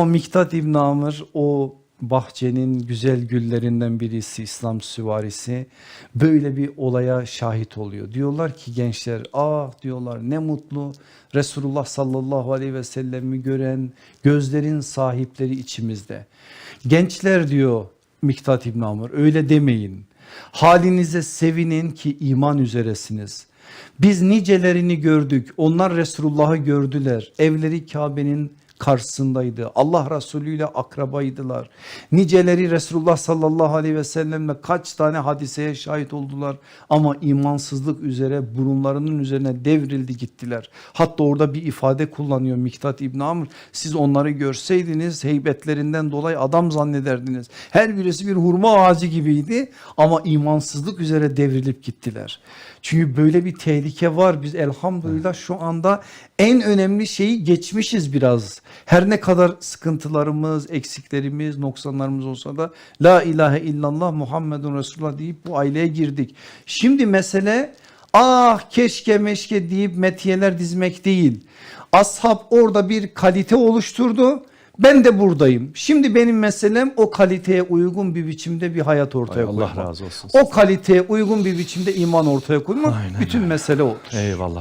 Ama Miktat İbn Amr o bahçenin güzel güllerinden birisi İslam süvarisi böyle bir olaya şahit oluyor. Diyorlar ki gençler ah diyorlar ne mutlu Resulullah sallallahu aleyhi ve sellemi gören gözlerin sahipleri içimizde. Gençler diyor Miktat İbn Amr öyle demeyin. Halinize sevinin ki iman üzeresiniz. Biz nicelerini gördük. Onlar Resulullah'ı gördüler. Evleri Kabe'nin karşısındaydı. Allah Resulü ile akrabaydılar. Niceleri Resulullah sallallahu aleyhi ve sellemle kaç tane hadiseye şahit oldular. Ama imansızlık üzere burunlarının üzerine devrildi gittiler. Hatta orada bir ifade kullanıyor Miktat İbn Amr. Siz onları görseydiniz heybetlerinden dolayı adam zannederdiniz. Her birisi bir hurma ağacı gibiydi ama imansızlık üzere devrilip gittiler. Çünkü böyle bir tehlike var. Biz elhamdülillah şu anda en önemli şeyi geçmişiz biraz. Her ne kadar sıkıntılarımız, eksiklerimiz, noksanlarımız olsa da la ilahe illallah Muhammedun Resulullah deyip bu aileye girdik. Şimdi mesele ah keşke meşke deyip metiyeler dizmek değil. Ashab orada bir kalite oluşturdu. Ben de buradayım. Şimdi benim meselem o kaliteye uygun bir biçimde bir hayat ortaya Allah koymak. razı olsun. O kaliteye uygun bir biçimde iman ortaya koymak Aynen bütün mesele odur. Eyvallah.